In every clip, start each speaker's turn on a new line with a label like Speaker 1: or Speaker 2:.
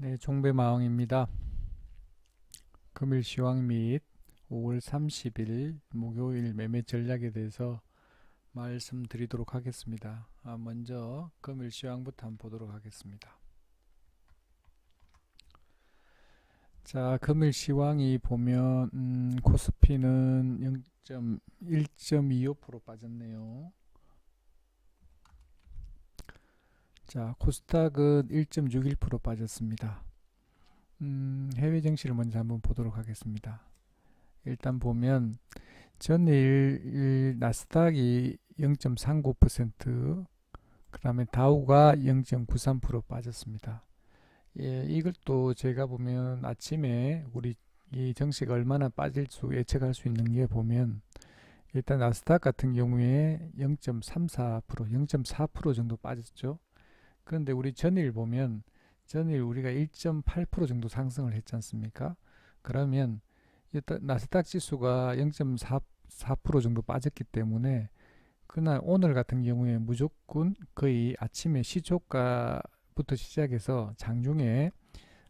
Speaker 1: 네, 종배마왕입니다. 금일 시황 및 5월 30일 목요일 매매 전략에 대해서 말씀드리도록 하겠습니다. 아, 먼저 금일 시황부터 한번 보도록 하겠습니다. 자, 금일 시황이 보면 음, 코스피는 0.1.25% 빠졌네요. 자, 코스닥은 1.61% 빠졌습니다. 음, 해외 증시를 먼저 한번 보도록 하겠습니다. 일단 보면 전일 나스닥이 0.39%, 그 다음에 다우가 0.93% 빠졌습니다. 예, 이것도 제가 보면 아침에 우리 이 정시가 얼마나 빠질 수 예측할 수 있는 게 보면 일단 나스닥 같은 경우에 0.34%, 0.4% 정도 빠졌죠. 그런데 우리 전일 보면 전일 우리가 1.8% 정도 상승을 했지 않습니까? 그러면 나스닥 지수가 0.4% 정도 빠졌기 때문에 그날 오늘 같은 경우에 무조건 거의 아침에 시초가부터 시작해서 장중에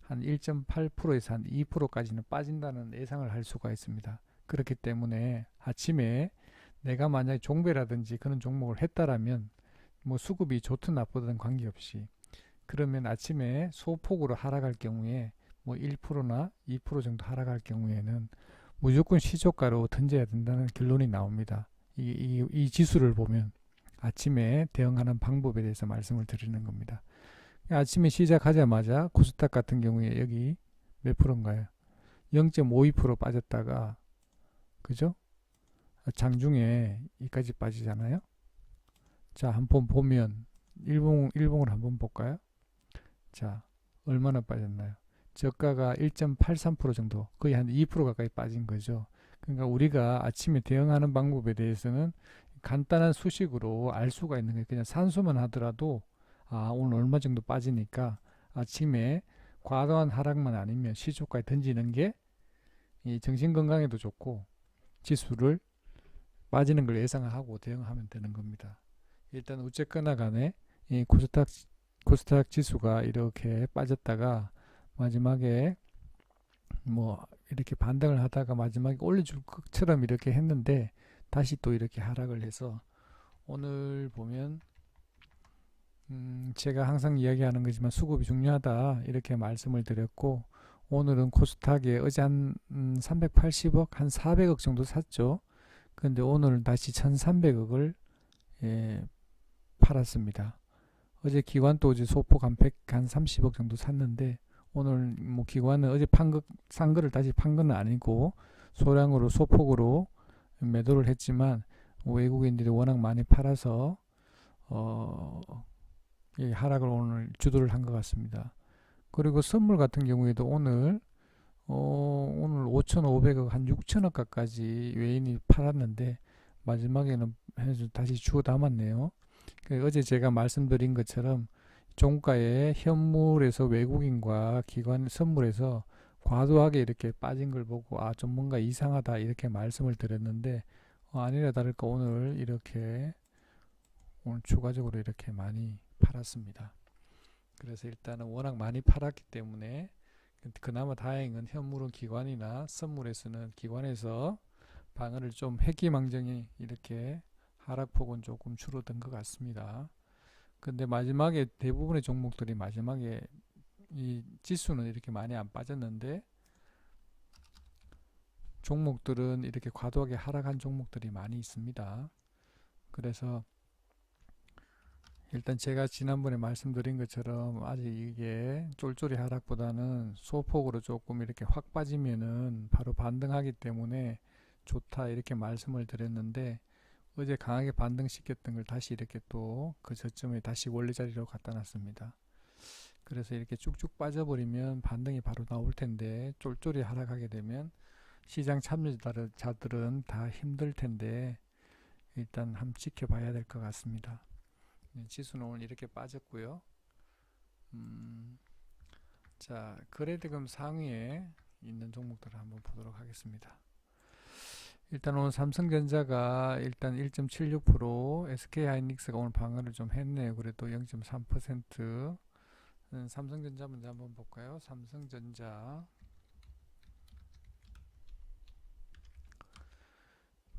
Speaker 1: 한 1.8%에서 한 2%까지는 빠진다는 예상을 할 수가 있습니다. 그렇기 때문에 아침에 내가 만약에 종배라든지 그런 종목을 했다라면 뭐 수급이 좋든 나쁘든 관계없이 그러면 아침에 소폭으로 하락할 경우에 뭐 1%나 2% 정도 하락할 경우에는 무조건 시초가로 던져야 된다는 결론이 나옵니다. 이, 이, 이 지수를 보면 아침에 대응하는 방법에 대해서 말씀을 드리는 겁니다. 아침에 시작하자마자 코스닥 같은 경우에 여기 몇 프로인가요? 0.52% 빠졌다가 그죠? 장중에 이까지 빠지잖아요. 자, 한 번 보면 일봉 일봉을 한번 볼까요? 자, 얼마나 빠졌나요? 저가가 1.83% 정도, 거의 한 2% 가까이 빠진 거죠. 그러니까 우리가 아침에 대응하는 방법에 대해서는 간단한 수식으로 알 수가 있는 게 그냥 산수만 하더라도 아, 오늘 얼마 정도 빠지니까 아침에 과도한 하락만 아니면 시초가에 던지는 게 이 정신 건강에도 좋고 지수를 빠지는 걸 예상하고 대응하면 되는 겁니다. 일단 어쨌거나 간에 이 코스닥 코스닥 지수가 이렇게 빠졌다가 마지막에 뭐 이렇게 반등을 하다가 마지막에 올려줄 것처럼 이렇게 했는데 다시 또 이렇게 하락을 해서 오늘 보면 음 제가 항상 이야기하는 거지만 수급이 중요하다 이렇게 말씀을 드렸고 오늘은 코스닥에 어제 한 380억 음, 한 400억 정도 샀죠. 근데 오늘은 다시 1300억을 예, 팔았습니다. 어제 기관도 어제 소폭 한 100, 한 30억 정도 샀는데 오늘 뭐 기관은 어제 판 거, 산 거를 다시 판 건 아니고 소량으로 소폭으로 매도를 했지만 외국인들이 워낙 많이 팔아서 어, 이 하락을 오늘 주도를 한 것 같습니다. 그리고 선물 같은 경우에도 오늘 어, 오늘 5,500억 한 6천억 가까지 외인이 팔았는데 마지막에는 다시 주워 담았네요. 그 어제 제가 말씀드린 것처럼 종가에 현물에서 외국인과 기관 선물에서 과도하게 이렇게 빠진 걸 보고 아 좀 뭔가 이상하다 이렇게 말씀을 드렸는데 어, 아니라 다를까 오늘 이렇게 오늘 추가적으로 이렇게 많이 팔았습니다. 그래서 일단은 워낙 많이 팔았기 때문에 그나마 다행은 현물은 기관이나 선물에서는 기관에서 방어를 좀 회기망정이 이렇게 하락폭은 조금 줄어든 것 같습니다. 근데 마지막에 대부분의 종목들이 마지막에 이 지수는 이렇게 많이 안 빠졌는데 종목들은 이렇게 과도하게 하락한 종목들이 많이 있습니다. 그래서 일단 제가 지난번에 말씀드린 것처럼 아직 이게 쫄쫄이 하락보다는 소폭으로 조금 이렇게 확 빠지면은 바로 반등하기 때문에 좋다 이렇게 말씀을 드렸는데 어제 강하게 반등시켰던 걸 다시 이렇게 또 그 저점에 다시 원래 자리로 갖다 놨습니다. 그래서 이렇게 쭉쭉 빠져버리면 반등이 바로 나올 텐데 쫄쫄이 하락하게 되면 시장 참여자들은 다 힘들 텐데 일단 한번 지켜봐야 될 것 같습니다. 네, 지수는 오늘 이렇게 빠졌고요. 음, 자 거래대금 상위에 있는 종목들을 한번 보도록 하겠습니다. 일단 오늘 삼성전자가 일단 1.76% SK하이닉스가 오늘 방어를 좀 했네요. 그래도 0.3% 음, 삼성전자 먼저 한번 볼까요? 삼성전자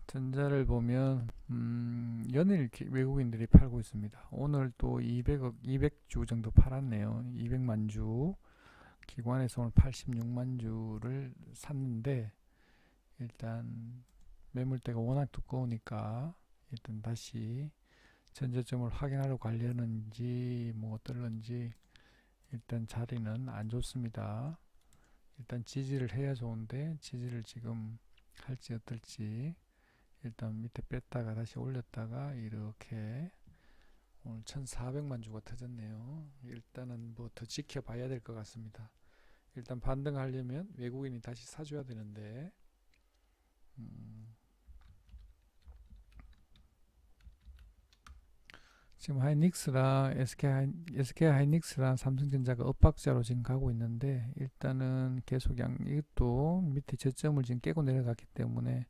Speaker 1: 전자를 보면 음, 연일 기- 외국인들이 팔고 있습니다. 오늘 또 200억, 200주 정도 팔았네요. 200만 주. 기관에서 오늘 86만 주를 샀는데 일단 매물대가 워낙 두꺼우니까 일단 다시 전저점을 확인하러 가려는지 뭐 어떨런지 일단 자리는 안 좋습니다. 일단 지지를 해야 좋은데 지지를 지금 할지 어떨지 일단 밑에 뺐다가 다시 올렸다가 이렇게 오늘 1400만 주가 터졌네요. 일단은 뭐 더 지켜봐야 될 것 같습니다. 일단 반등하려면 외국인이 다시 사줘야 되는데 음, 지금 하이닉스랑 SK, 하이, SK 하이닉스랑 삼성전자가 엇박자로 지금 가고 있는데 일단은 계속 양 이것도 밑에 저점을 지금 깨고 내려갔기 때문에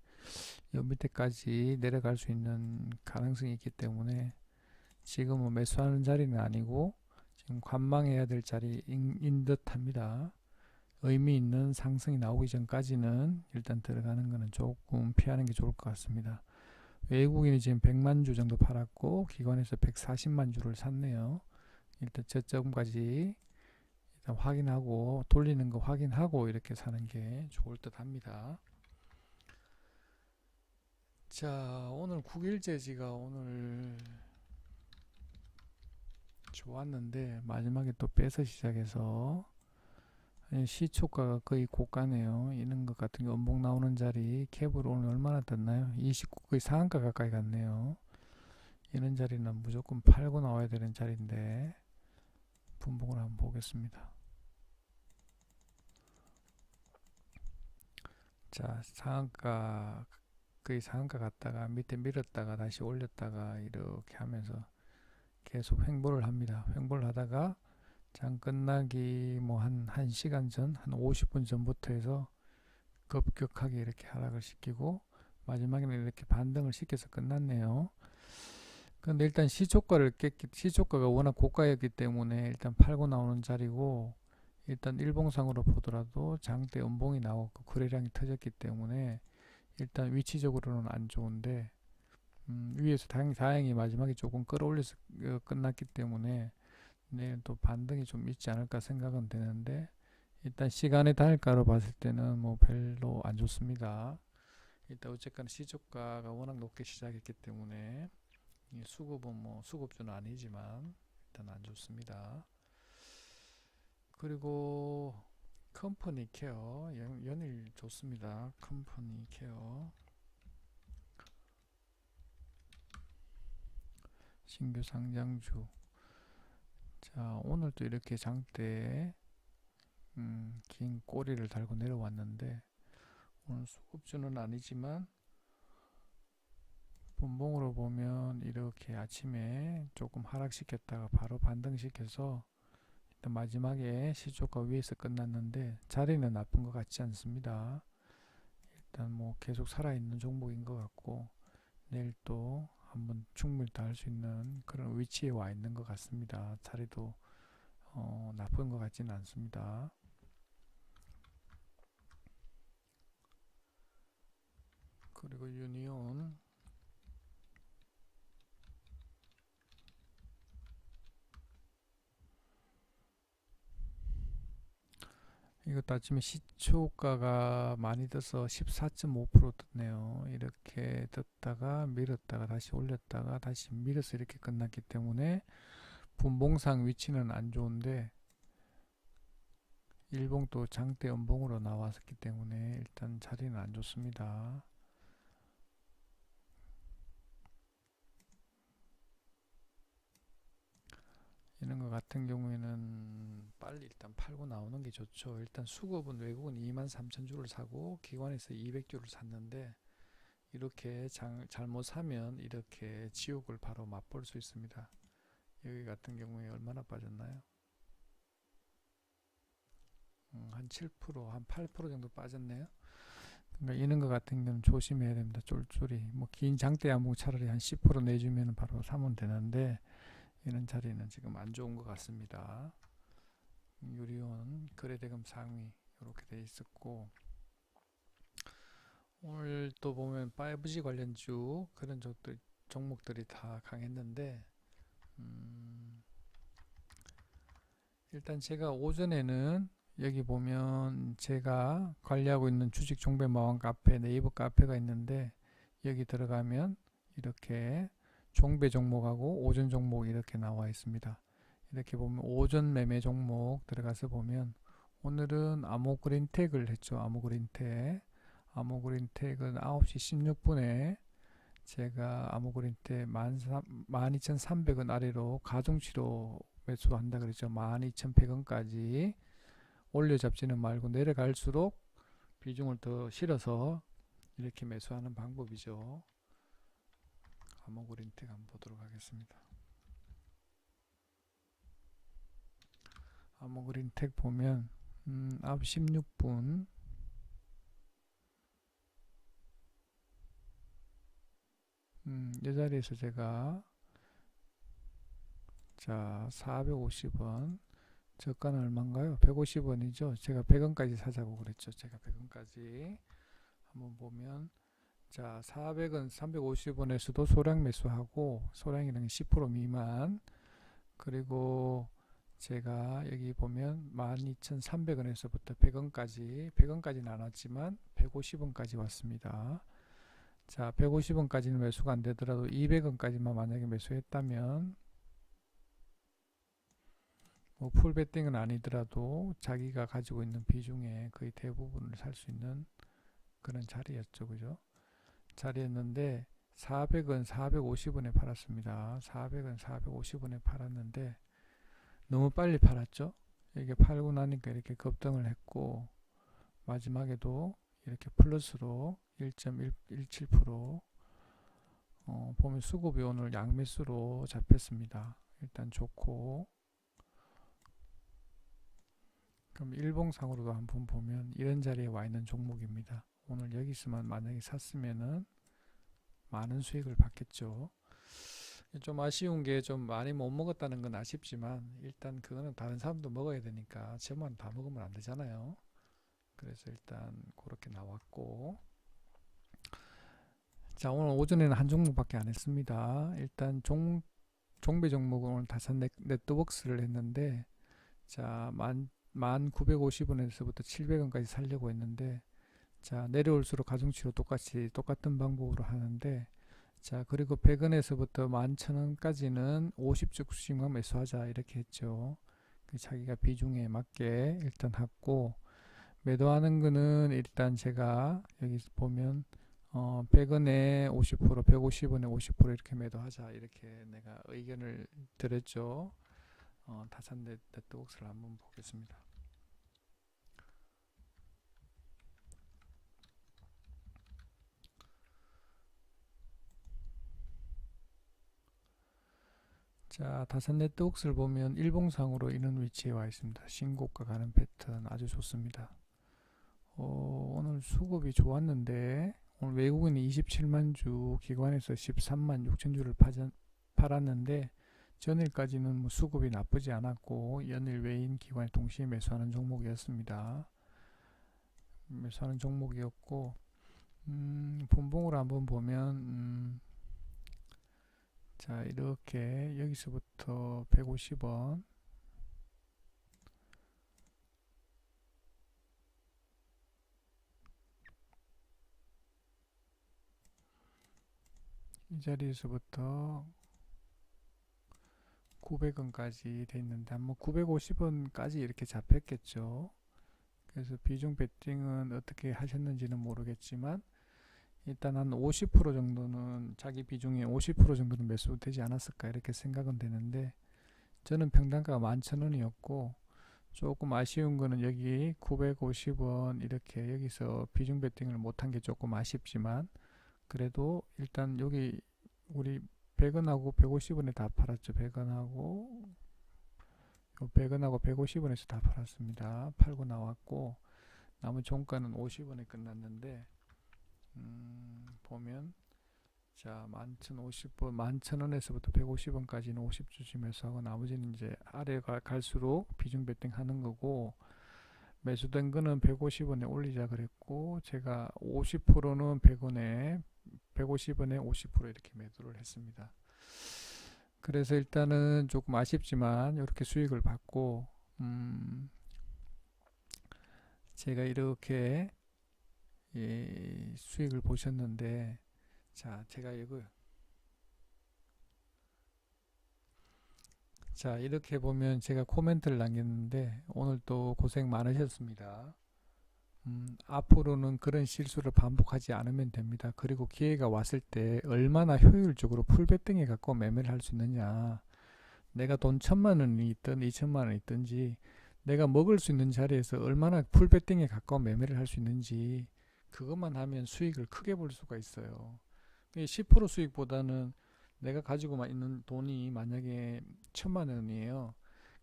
Speaker 1: 요 밑에까지 내려갈 수 있는 가능성이 있기 때문에 지금은 매수하는 자리는 아니고 지금 관망해야 될 자리인 듯합니다. 의미 있는 상승이 나오기 전까지는 일단 들어가는 거는 조금 피하는 게 좋을 것 같습니다. 외국인이 지금 100만 주 정도 팔았고 기관에서 140만 주를 샀네요. 일단 저점까지 일단 확인하고 돌리는 거 확인하고 이렇게 사는 게 좋을 듯 합니다. 자, 오늘 9일째지가 오늘 좋았는데 마지막에 또 빼서 시작해서 시초가가 거의 고가네요. 이런 것 같은 게 원봉 나오는 자리 캡으로 오늘 얼마나 떴나요? 29 거의 상한가 가까이 갔네요. 이런 자리는 무조건 팔고 나와야 되는 자리인데 분봉을 한번 보겠습니다. 자, 상한가 거의 상한가 갔다가 밑에 밀었다가 다시 올렸다가 이렇게 하면서 계속 횡보를 합니다. 횡보를 하다가 장 끝나기 뭐 한 1시간 전, 한 50분 전부터 해서 급격하게 이렇게 하락을 시키고 마지막에는 이렇게 반등을 시켜서 끝났네요. 근데 일단 시초가를 깼기, 시초가가 워낙 고가였기 때문에 일단 팔고 나오는 자리고 일단 일봉상으로 보더라도 장대 음봉이 나오고 거래량이 터졌기 때문에 일단 위치적으로는 안 좋은데 음, 위에서 다행, 다행히 마지막에 조금 끌어올려서 어, 끝났기 때문에 내일 또 반등이 좀 있지 않을까 생각은 되는데 일단 시간의 단일가로 봤을 때는 뭐 별로 안 좋습니다. 일단 어쨌거나 시초가가 워낙 높게 시작했기 때문에 이 수급은 뭐 수급주는 아니지만 일단 안 좋습니다. 그리고 컴퍼니 케어 연, 연일 좋습니다. 컴퍼니 케어 신규 상장주 자 오늘도 이렇게 장대에 음, 긴 꼬리를 달고 내려왔는데 오늘 수급주는 아니지만 분봉으로 보면 이렇게 아침에 조금 하락시켰다가 바로 반등시켜서 일단 마지막에 시초가 위에서 끝났는데 자리는 나쁜 것 같지 않습니다. 일단 뭐 계속 살아있는 종목인 것 같고 내일 또 한번 충분히 더할수 있는 그런 위치에 와 있는 것 같습니다. 자리도 어, 나쁜 것 같지는 않습니다. 그리고 유니온 이것도 아침에 시초가가 많이 떠서 14.5% 떴네요. 이렇게 떴다가 밀었다가 다시 올렸다가 다시 밀어서 이렇게 끝났기 때문에 분봉상 위치는 안 좋은데 일봉도 장대 음봉으로 나왔기 때문에 일단 자리는 안 좋습니다. 이런 것 같은 경우에는 빨리 일단 팔고 나오는 게 좋죠. 일단 수급은 외국은 2만 3천 주를 사고 기관에서 200주를 샀는데 이렇게 장, 잘못 사면 이렇게 지옥을 바로 맛볼 수 있습니다. 여기 같은 경우에 얼마나 빠졌나요? 음, 한 7%, 한 8% 정도 빠졌네요. 그러니까 이런 것 같은 경우는 조심해야 됩니다. 쫄쫄이. 뭐 긴 장대 양봉 차라리 한 10% 내주면 바로 사면 되는데 이런 자리는 지금 안 좋은 것 같습니다. 유리온 거래대금 상위 이렇게 돼 있었고 오늘 또 보면 5G 관련주 그런 종들, 종목들이 다 강했는데 음, 일단 제가 오전에는 여기 보면 제가 관리하고 있는 주식 종배 마왕 카페 네이버 카페가 있는데 여기 들어가면 이렇게 종배 종목하고 오전 종목 이렇게 나와 있습니다. 이렇게 보면 오전 매매 종목 들어가서 보면 오늘은 아모그린텍을 했죠. 아모그린텍. 아모그린텍은 9시 16분에 제가 아모그린텍 12,300원 아래로 가중치로 매수한다 그랬죠. 12,100원까지 올려 잡지는 말고 내려갈수록 비중을 더 실어서 이렇게 매수하는 방법이죠. 아모그린텍 한번 보도록 하겠습니다. 아모그린텍 보면 음, 9시 16분 음, 이 자리에서 제가 자 450원 저가는 얼마인가요? 150원이죠. 제가 100원까지 사자고 그랬죠. 제가 100원까지 한번 보면 자 400원 350원에서도 소량 매수하고 소량이랑 10% 미만 그리고 제가 여기 보면 12,300원에서부터 100원까지 100원까지 나눴지만 150원까지 왔습니다. 자 150원까지는 매수가 안 되더라도 200원까지만 만약에 매수했다면 뭐 풀베팅은 아니더라도 자기가 가지고 있는 비중의 거의 대부분을 살 수 있는 그런 자리였죠. 그죠? 자리였는데 400원 450원에 팔았습니다. 400원 450원에 팔았는데 너무 빨리 팔았죠. 이게 팔고 나니까 이렇게 급등을 했고 마지막에도 이렇게 플러스로 1.17% 어, 보면 수급이 오늘 양매수로 잡혔습니다. 일단 좋고 그럼 일봉상으로도 한번 보면 이런 자리에 와 있는 종목입니다. 오늘 여기서만 만약에 샀으면은 많은 수익을 받겠죠. 좀 아쉬운 게 좀 많이 못 먹었다는 건 아쉽지만 일단 그거는 다른 사람도 먹어야 되니까 저만 다 먹으면 안 되잖아요. 그래서 일단 그렇게 나왔고 자 오늘 오전에는 한 종목밖에 안 했습니다. 일단 종 종배 종목은 오늘 다섯 네트워크스를 했는데 자 만 1950원에서부터 700원까지 살려고 했는데 자 내려올수록 가중치로 똑같이 똑같은 방법으로 하는데 자 그리고 100원에서부터 11,000원까지는 50주씩만 매수하자 이렇게 했죠 그 자기가 비중에 맞게 일단 하고 매도하는 거는 일단 제가 여기 보면 어 100원에 50% 150원에 50% 이렇게 매도하자 이렇게 내가 의견을 드렸죠 어, 다산 네트워크를 한번 보겠습니다. 자, 다산 네트워크를 보면 일봉상으로 이런 위치에 와 있습니다. 신고가 가는 패턴 아주 좋습니다. 어, 오늘 수급이 좋았는데 오늘 외국인이 27만 주, 기관에서 13만 6천 주를 팔았는데 전일까지는 뭐 수급이 나쁘지 않았고 연일 외인 기관이 동시에 매수하는 종목이었습니다. 매수하는 종목이었고 음, 본봉으로 한번 보면 음, 자 이렇게 여기서부터 150원 이 자리에서부터 900원까지 돼 있는데 뭐 950원까지 이렇게 잡혔겠죠. 그래서 비중 배팅은 어떻게 하셨는지는 모르겠지만 일단 한 50% 정도는 자기 비중의 50% 정도는 매수 되지 않았을까 이렇게 생각은 되는데 저는 평단가가 11,000원이었고 조금 아쉬운 거는 여기 950원 이렇게 여기서 비중 배팅을 못한 게 조금 아쉽지만 그래도 일단 여기 우리 100원하고 150원에 다 팔았죠. 100원하고 100원하고 150원에서 다 팔았습니다. 팔고 나왔고 남은 종가는 50원에 끝났는데 음, 보면 자, 11,050원, 11,000원에서부터 150원까지는 50주지 매수하고 나머지는 이제 아래 가 갈수록 비중 베팅 하는 거고 매수된 거는 150원에 올리자 그랬고 제가 50%는 100원에 150원에 50% 이렇게 매도를 했습니다. 그래서 일단은 조금 아쉽지만 이렇게 수익을 받고 음 제가 이렇게 예, 수익을 보셨는데 자 제가 이거 자 이렇게 보면 제가 코멘트를 남겼는데 오늘 또 고생 많으셨습니다. 음, 앞으로는 그런 실수를 반복하지 않으면 됩니다. 그리고 기회가 왔을 때 얼마나 효율적으로 풀베팅에 갖고 매매를 할 수 있느냐. 내가 돈 천만 원이 있든 이천만 원이 있든지 내가 먹을 수 있는 자리에서 얼마나 풀베팅에 가까운 매매를 할 수 있는지 그것만 하면 수익을 크게 볼 수가 있어요. 10% 수익보다는 내가 가지고만 있는 돈이 만약에 천만 원이에요.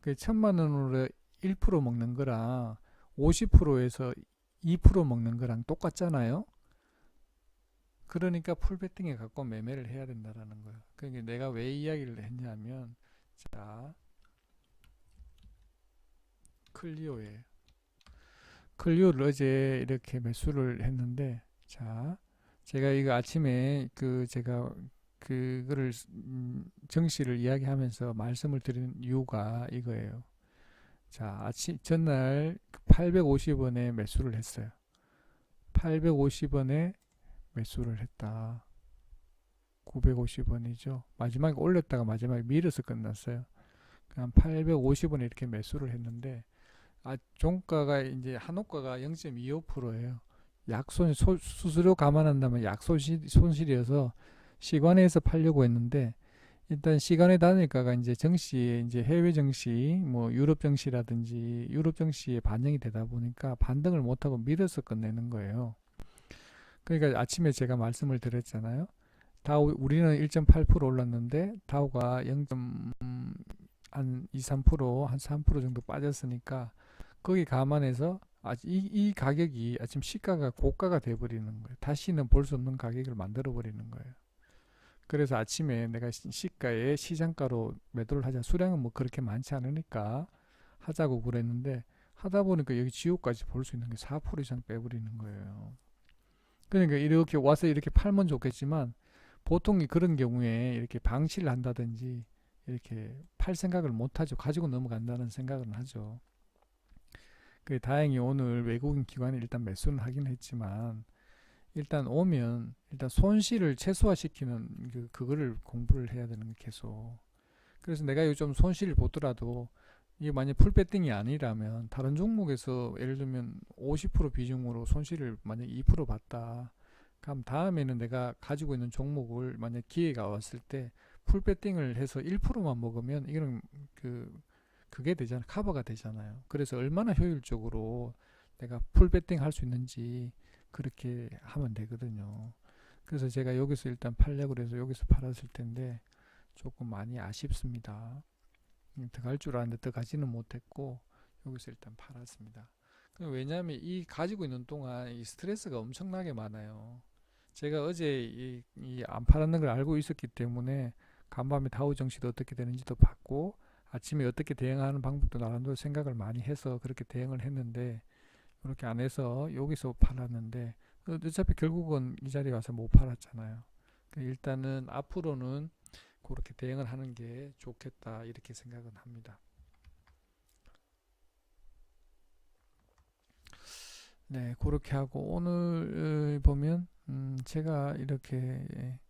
Speaker 1: 그 천만 원으로 1% 먹는 거랑 50%에서 2% 먹는 거랑 똑같잖아요. 그러니까 풀베팅에 가까운 매매를 해야 된다라는 거예요. 그러니까 내가 왜 이야기를 했냐면 자 클리오에 클리오를 어제 이렇게 매수를 했는데 자 제가 이거 아침에 그 제가 그거를 음, 정시를 이야기하면서 말씀을 드리는 이유가 이거예요. 자 아침 전날 850원에 매수를 했어요. 850원에 매수를 했다. 950원이죠. 마지막에 올렸다가 마지막에 밀어서 끝났어요. 그냥 850원에 이렇게 매수를 했는데 아 종가가 이제 한옥가가 0.25%예요. 약손 수수료 감안한다면 약손실 손실이어서 시간에서 팔려고 했는데 일단 시간의 단일가가 이제 정시에 이제 해외 정시 뭐 유럽 정시라든지 유럽 정시에 반영이 되다 보니까 반등을 못하고 밀어서 끝내는 거예요. 그러니까 아침에 제가 말씀을 드렸잖아요. 다우 우리는 1.8% 올랐는데 다우가 0. 한 2, 3%한 3% 정도 빠졌으니까 거기 감안해서 이, 이 가격이 아침 시가가 고가가 돼버리는 거예요. 다시는 볼 수 없는 가격을 만들어 버리는 거예요. 그래서 아침에 내가 시가에 시장가로 매도를 하자. 수량은 뭐 그렇게 많지 않으니까 하자고 그랬는데 하다 보니까 여기 지옥까지 볼 수 있는 게 4% 이상 빼버리는 거예요. 그러니까 이렇게 와서 이렇게 팔면 좋겠지만 보통 그런 경우에 이렇게 방치를 한다든지 이렇게 팔 생각을 못 하죠. 가지고 넘어간다는 생각은 하죠. 그 다행히 오늘 외국인 기관이 일단 매수는 하긴 했지만 일단 오면 일단 손실을 최소화시키는 그 그거를 공부를 해야 되는 게 계속. 그래서 내가 요즘 손실을 보더라도 이게 만약 풀배팅이 아니라면 다른 종목에서 예를 들면 50% 비중으로 손실을 만약 2% 봤다. 그럼 다음에는 내가 가지고 있는 종목을 만약 기회가 왔을 때 풀배팅을 해서 1%만 먹으면 이거는 그 그게 되잖아 커버가 되잖아요. 그래서 얼마나 효율적으로 내가 풀배팅 할 수 있는지 그렇게 하면 되거든요. 그래서 제가 여기서 일단 팔려고 그래서 여기서 팔았을 텐데 조금 많이 아쉽습니다. 들어갈 줄 알았는데 들어가지는 못했고 여기서 일단 팔았습니다. 왜냐하면 이 가지고 있는 동안 이 스트레스가 엄청나게 많아요. 제가 어제 이, 이안 팔았는 걸 알고 있었기 때문에 간밤에 다우 정시도 어떻게 되는지도 봤고 아침에 어떻게 대응하는 방법도 나름대로 생각을 많이 해서 그렇게 대응을 했는데 그렇게 안 해서 여기서 팔았는데 어차피 결국은 이 자리에 와서 못 팔았잖아요. 그 일단은 앞으로는 그렇게 대응을 하는 게 좋겠다 이렇게 생각은 합니다. 네, 그렇게 하고 오늘 보면 음 제가 이렇게 이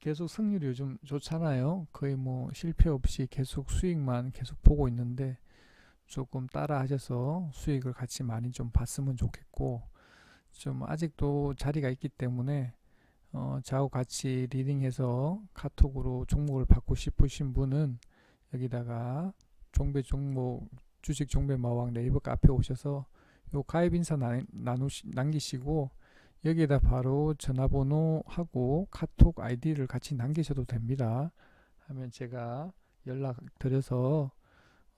Speaker 1: 계속 승률이 요즘 좋잖아요. 거의 뭐 실패 없이 계속 수익만 계속 보고 있는데 조금 따라 하셔서 수익을 같이 많이 좀 봤으면 좋겠고 좀 아직도 자리가 있기 때문에 어, 저하고 같이 리딩해서 카톡으로 종목을 받고 싶으신 분은 여기다가 종배 종목 주식 종배 마왕 네이버 카페 오셔서 요 가입 인사 나누시, 남기시고 여기에다 바로 전화번호하고 카톡 아이디를 같이 남기셔도 됩니다. 하면 제가 연락 드려서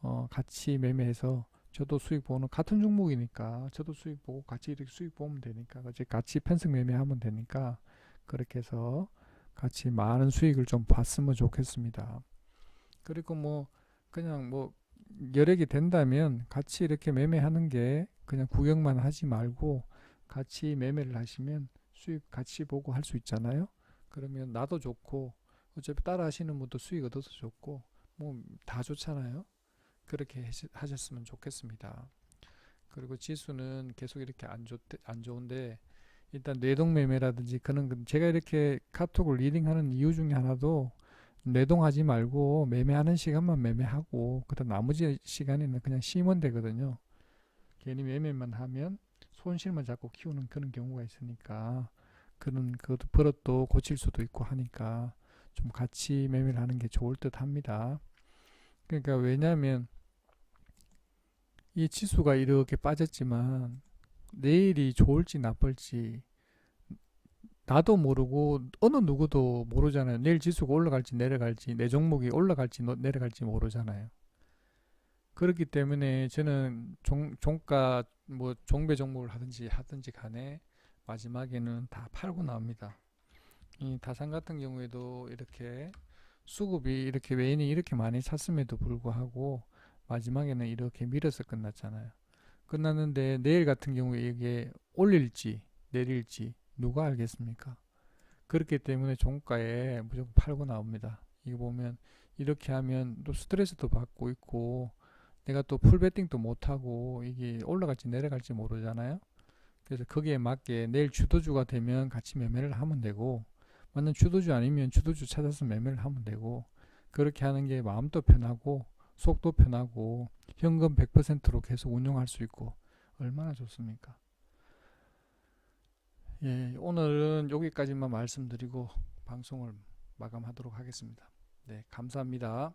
Speaker 1: 어, 같이 매매해서 저도 수익 보는 같은 종목이니까 저도 수익 보고 같이 이렇게 수익 보면 되니까 같이 편승 매매하면 되니까 그렇게 해서 같이 많은 수익을 좀 봤으면 좋겠습니다. 그리고 뭐 그냥 뭐 여력이 된다면 같이 이렇게 매매하는 게 그냥 구경만 하지 말고 같이 매매를 하시면 수익 같이 보고 할 수 있잖아요. 그러면 나도 좋고 어차피 따라 하시는 분도 수익 얻어서 좋고 뭐 다 좋잖아요. 그렇게 하셨으면 좋겠습니다. 그리고 지수는 계속 이렇게 안 좋, 안 좋은데 일단 뇌동 매매라든지 그런 건 제가 이렇게 카톡을 리딩하는 이유 중에 하나도 뇌동하지 말고 매매하는 시간만 매매하고 그다음 나머지 시간에는 그냥 쉬면 되거든요. 괜히 매매만 하면 손실만 자꾸 키우는 그런 경우가 있으니까 그런 그 버릇도 고칠 수도 있고 하니까 좀 같이 매매를 하는 게 좋을 듯 합니다. 그러니까 왜냐하면 이 지수가 이렇게 빠졌지만 내일이 좋을지 나쁠지 나도 모르고 어느 누구도 모르잖아요. 내일 지수가 올라갈지 내려갈지 내 종목이 올라갈지 노- 내려갈지 모르잖아요. 그렇기 때문에 저는 종, 종가 뭐 종배 종목을 하든지 하든지 간에 마지막에는 다 팔고 나옵니다. 이 다산 같은 경우에도 이렇게 수급이 이렇게 외인이 이렇게 많이 찼음에도 불구하고 마지막에는 이렇게 밀어서 끝났잖아요. 끝났는데 내일 같은 경우에 이게 올릴지 내릴지 누가 알겠습니까? 그렇기 때문에 종가에 무조건 팔고 나옵니다. 이거 보면 이렇게 하면 또 스트레스도 받고 있고 내가 또 풀베팅도 못하고 이게 올라갈지 내려갈지 모르잖아요. 그래서 거기에 맞게 내일 주도주가 되면 같이 매매를 하면 되고 만약 주도주 아니면 주도주 찾아서 매매를 하면 되고 그렇게 하는 게 마음도 편하고 속도 편하고 현금 100%로 계속 운용할 수 있고 얼마나 좋습니까? 예, 오늘은 여기까지만 말씀드리고 방송을 마감하도록 하겠습니다. 네, 감사합니다.